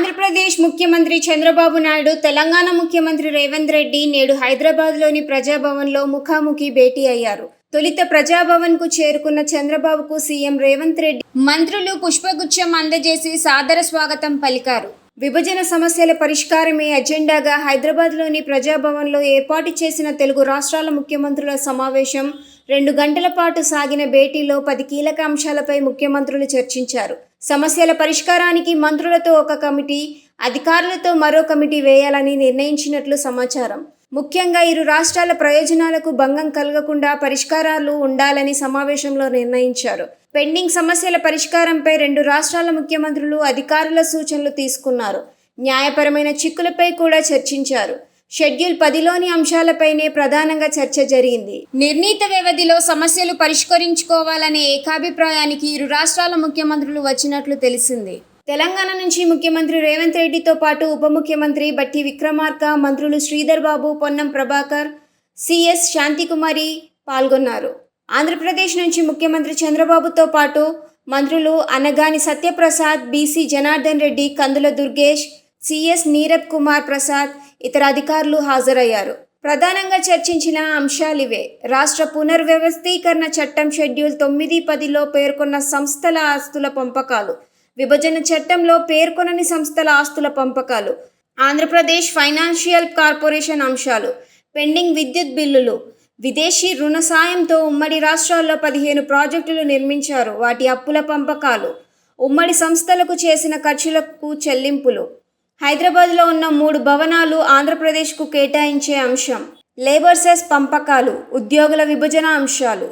ఆంధ్రప్రదేశ్ ముఖ్యమంత్రి చంద్రబాబు నాయుడు తెలంగాణ ముఖ్యమంత్రి రేవంత్ రెడ్డి నేడు హైదరాబాద్లోని ప్రజాభవన్లో ముఖాముఖి భేటీ అయ్యారు. తొలిత ప్రజాభవన్కు చేరుకున్న చంద్రబాబుకు సీఎం రేవంత్ రెడ్డి మంత్రులు పుష్పగుచ్చం అందజేసి సాదర స్వాగతం పలికారు. విభజన సమస్యల పరిష్కారమే ఎజెండాగా హైదరాబాద్లోని ప్రజాభవన్లో ఏర్పాటు చేసిన తెలుగు రాష్ట్రాల ముఖ్యమంత్రుల సమావేశం రెండు గంటల పాటు సాగిన భేటీలో పది కీలక అంశాలపై ముఖ్యమంత్రులు చర్చించారు. సమస్యల పరిష్కారానికి మంత్రులతో ఒక కమిటీ అధికారులతో మరో కమిటీ వేయాలని నిర్ణయించినట్లు సమాచారం. ముఖ్యంగా ఇరు రాష్ట్రాల ప్రయోజనాలకు భంగం కలగకుండా పరిష్కారాలు ఉండాలని సమావేశంలో నిర్ణయించారు. పెండింగ్ సమస్యల పరిష్కారంపై రెండు రాష్ట్రాల ముఖ్యమంత్రులు అధికారుల సూచనలు తీసుకున్నారు. న్యాయపరమైన చిక్కులపై కూడా చర్చించారు. షెడ్యూల్ పదిలోని అంశాలపైనే ప్రధానంగా చర్చ జరిగింది. నిర్ణీత వ్యవధిలో సమస్యలు పరిష్కరించుకోవాలనే ఏకాభిప్రాయానికి ఇరు రాష్ట్రాల ముఖ్యమంత్రులు వచ్చినట్లు తెలిసింది. తెలంగాణ నుంచి ముఖ్యమంత్రి రేవంత్ రెడ్డితో పాటు ఉప ముఖ్యమంత్రి బట్టి విక్రమార్క మంత్రులు శ్రీధర్ బాబు పొన్నం ప్రభాకర్ సిఎస్ శాంతికుమారి పాల్గొన్నారు. ఆంధ్రప్రదేశ్ నుంచి ముఖ్యమంత్రి చంద్రబాబుతో పాటు మంత్రులు అనగాని సత్యప్రసాద్ బీసీ జనార్దన్ రెడ్డి కందుల దుర్గేష్ సిఎస్ నీరబ్ కుమార్ ప్రసాద్ ఇతర అధికారులు హాజరయ్యారు. ప్రధానంగా చర్చించిన అంశాలివే రాష్ట్ర పునర్వ్యవస్థీకరణ చట్టం షెడ్యూల్ తొమ్మిది పదిలో పేర్కొన్న సంస్థల ఆస్తుల పంపకాలు విభజన చట్టంలో పేర్కొనని సంస్థల ఆస్తుల పంపకాలు ఆంధ్రప్రదేశ్ ఫైనాన్షియల్ కార్పొరేషన్ అంశాలు పెండింగ్ విద్యుత్ బిల్లులు విదేశీ రుణ సాయంతో ఉమ్మడి రాష్ట్రాల్లో పదిహేను ప్రాజెక్టులు నిర్మించారు. వాటి అప్పుల పంపకాలు ఉమ్మడి సంస్థలకు చేసిన ఖర్చులకు చెల్లింపులు హైదరాబాద్లో ఉన్న మూడు భవనాలు ఆంధ్రప్రదేశ్కు కేటాయించే అంశం. లేబర్ సెస్ పంపకాలు ఉద్యోగుల విభజన అంశాలు.